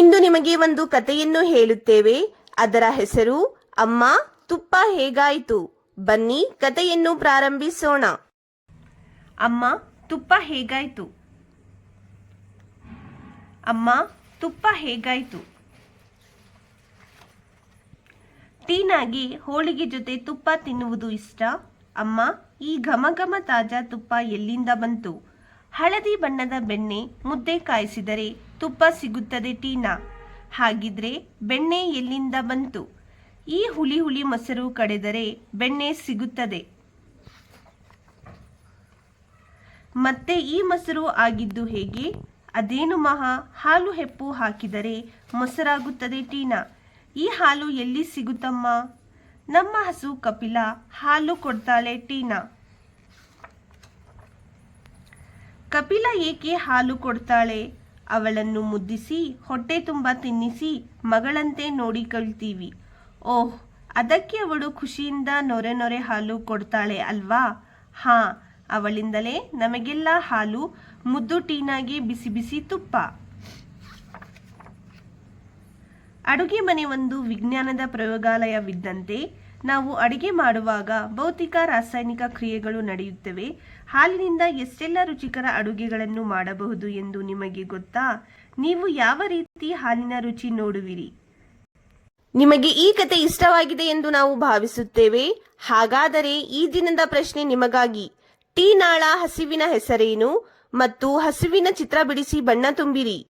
ಇಂದು ನಿಮಗೆ ಒಂದು ಕಥೆಯನ್ನು ಹೇಳುತ್ತೇವೆ. ಅದರ ಹೆಸರು, ಅಮ್ಮ, ತುಪ್ಪ ಹೇಗಾಯಿತು? ಬನ್ನಿ, ಕಥೆಯನ್ನು ಪ್ರಾರಂಭಿಸೋಣ. ಅಮ್ಮ, ತುಪ್ಪ ಹೇಗಾಯ್ತು? ಅಮ್ಮ, ತುಪ್ಪ ಹೇಗಾಯಿತು? ಟೀನಾಗಿ ಹೋಳಿಗೆ ಜೊತೆ ತುಪ್ಪ ತಿನ್ನುವುದು ಇಷ್ಟ? ಅಮ್ಮ, ಈ ಘಮ ಘಮ ತಾಜಾ ತುಪ್ಪ ಎಲ್ಲಿಂದ ಬಂತು? ಹಳದಿ ಬಣ್ಣದ ಬೆಣ್ಣೆ ಮುದ್ದೆ ಕಾಯಿಸಿದರೆ ತುಪ್ಪ ಸಿಗುತ್ತದೆ ಟೀನಾ. ಹಾಗಿದ್ರೆ ಬೆಣ್ಣೆ ಎಲ್ಲಿಂದ ಬಂತು? ಈ ಹುಳಿ ಹುಳಿ ಮೊಸರು ಕಡೆದರೆ ಬೆಣ್ಣೆ ಸಿಗುತ್ತದೆ. ಮತ್ತೆ ಈ ಮೊಸರು ಆಗಿದ್ದು ಹೇಗೆ? ಅದೇನು ಮಹಾ? ಹಾಲು ಹೆಪ್ಪು ಹಾಕಿದರೆ ಮೊಸರಾಗುತ್ತದೆ ಟೀನಾ. ಈ ಹಾಲು ಎಲ್ಲಿ ಸಿಗುತ್ತಮ್ಮ? ನಮ್ಮ ಹಸು ಕಪಿಲ ಹಾಲು ಕೊಡ್ತಾಳೆ ಟೀನಾ. ಕಪಿಲ ಏಕೆ ಹಾಲು ಕೊಡ್ತಾಳೆ? ಅವಳನ್ನು ಮುದ್ದಿಸಿ, ಹೊಟ್ಟೆ ತುಂಬ ತಿನ್ನಿಸಿ, ಮಗಳಂತೆ ನೋಡಿಕೊಳ್ತೀವಿ ಓಹ್, ಅದಕ್ಕೆ ಅವಳು ಖುಷಿಯಿಂದ ನೊರೆ ನೊರೆ ಹಾಲು ಕೊಡ್ತಾಳೆ ಅಲ್ವಾ? ಹಾ, ಅವಳಿಂದಲೇ ನಮಗೆಲ್ಲ ಹಾಲು, ಮುದ್ದು ಟೀನಾಗೆ ಬಿಸಿ ಬಿಸಿ ತುಪ್ಪ. ಅಡುಗೆ ಮನೆ ಒಂದು ವಿಜ್ಞಾನದ ಪ್ರಯೋಗಾಲಯವಿದ್ದಂತೆ ನಾವು ಅಡುಗೆ ಮಾಡುವಾಗ ಭೌತಿಕ ರಾಸಾಯನಿಕ ಕ್ರಿಯೆಗಳು ನಡೆಯುತ್ತವೆ. ಹಾಲಿನಿಂದ ಎಷ್ಟೆಲ್ಲ ರುಚಿಕರ ಅಡುಗೆಗಳನ್ನು ಮಾಡಬಹುದು ಎಂದು ನಿಮಗೆ ಗೊತ್ತಾ? ನೀವು ಯಾವ ರೀತಿ ಹಾಲಿನ ರುಚಿ ನೋಡುವಿರಿ? ನಿಮಗೆ ಈ ಕತೆ ಇಷ್ಟವಾಗಿದೆ ಎಂದು ನಾವು ಭಾವಿಸುತ್ತೇವೆ. ಹಾಗಾದರೆ ಈ ದಿನದ ಪ್ರಶ್ನೆ ನಿಮಗಾಗಿ. ಟೀ ನಾಳ ಹಸಿವಿನ ಹೆಸರೇನು? ಮತ್ತು ಹಸಿವಿನ ಚಿತ್ರ ಬಿಡಿಸಿ ಬಣ್ಣ ತುಂಬಿರಿ.